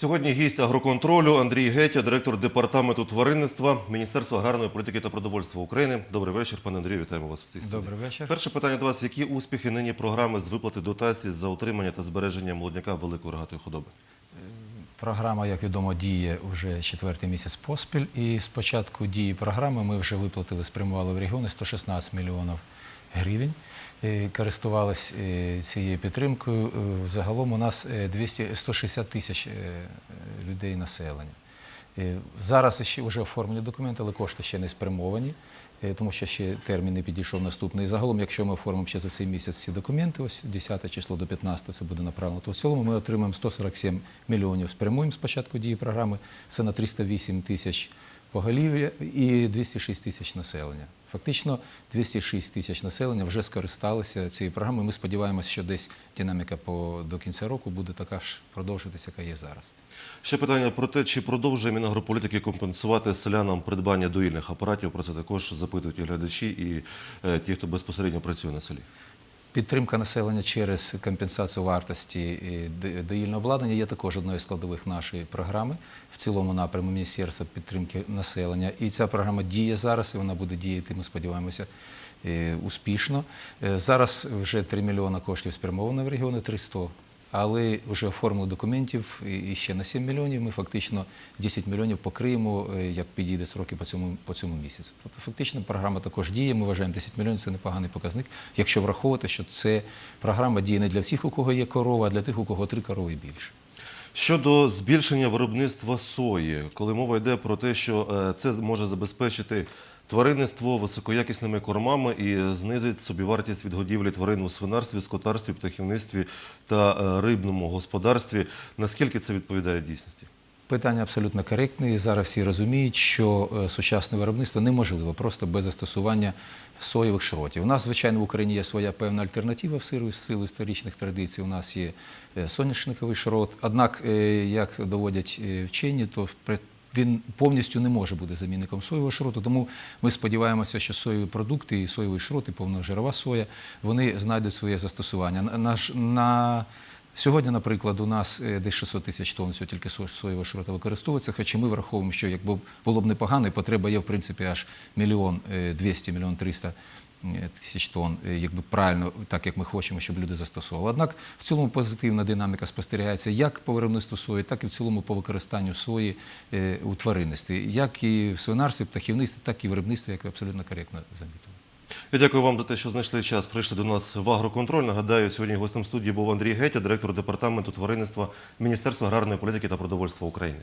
Сьогодні гість агроконтролю Андрій Гетя, директор департаменту тваринництва Міністерства аграрної політики та продовольства України. Добрий вечір, пане Андрію. Вітаємо вас в цій студії. Добрий вечір. Перше питання до вас: які успіхи нині програми з виплати дотацій за утримання та збереження молодняка великої рогатої худоби? Програма, як відомо, діє вже четвертий місяць поспіль. І з початку дії програми ми вже виплатили, спрямували в регіони 116 мільйонів гривень. Е, Користувались е, цією підтримкою. Е, Загалом у нас е, 200, 160 тисяч людей населення. Зараз ще вже оформлені документи, але кошти ще не спрямовані, тому що ще термін не підійшов наступний. Загалом, якщо ми оформимо ще за цей місяць ці документи, ось 10 число до 15 це буде направлено, то в цілому ми отримаємо 147 мільйонів. Спрямуємо з початку дії програми. Це на 308 тисяч поголів'я і 206 тисяч населення. Фактично 206 тисяч населення вже скористалися цією програмою. Ми сподіваємося, що десь динаміка по, до кінця року буде така ж продовжуватися, яка є зараз. Ще питання про те, чи продовжує Мінагрополітики компенсувати селянам придбання доїльних апаратів. Про це також запитують і глядачі, і е, ті, хто безпосередньо працює на селі. Підтримка населення через компенсацію вартості доїльного обладнання є також одною з складових нашої програми в цілому напряму Міністерства підтримки населення. І ця програма діє зараз, і вона буде діяти, ми сподіваємося, е, успішно. Е, Зараз вже 3 мільйони коштів спрямовано в регіони, 300. Але вже оформили документів і ще на 7 мільйонів. Ми фактично 10 мільйонів покриємо, е, як підійде сроки по цьому, по цьому місяцю. Тобто фактично програма також діє. Ми вважаємо 10 мільйонів це непоганий показник, якщо враховувати, що це програма діє не для всіх, у кого є корова, а для тих, у кого три корови більше. Щодо збільшення виробництва сої, коли мова йде про те, що е, це може забезпечити тваринництво високоякісними кормами і знизить собівартість відгодівлі тварин у свинарстві, скотарстві, птахівництві та е, рибному господарстві, наскільки це відповідає дійсності? Питання абсолютно коректне. І зараз всі розуміють, що е, сучасне виробництво неможливо просто без застосування соєвих шротів. У нас, звичайно, в Україні є своя певна альтернатива в силу, в силу історичних традицій. У нас є е, соняшниковий шрот. Однак, е, як доводять вчені, то він повністю не може бути замінником соєвого шроту, тому ми сподіваємося, що соєві продукти і соєвий шрот, і повножирова соя, вони знайдуть своє застосування. На, на Сьогодні, наприклад, у нас е, десь 600 тисяч тонн всього тільки со- соєвого шрота використовується, хоча ми враховуємо, що якби було б непогано, і потреба є, в принципі, аж мільйон е, 200, мільйон 300 е, тисяч тонн, е, якби правильно, так як ми хочемо, щоб люди застосовували. Однак в цілому позитивна динаміка спостерігається як по виробництву сої, так і в цілому по використанню сої е, у тваринництві, як і в свинарстві, птахівництві, так і в виробництві, як ви абсолютно коректно замітили. Я дякую вам за те, що знайшли час. Прийшли до нас в агроконтроль. Нагадаю, сьогодні гостем студії був Андрій Гетя, директор департаменту тваринництва Міністерства аграрної політики та продовольства України.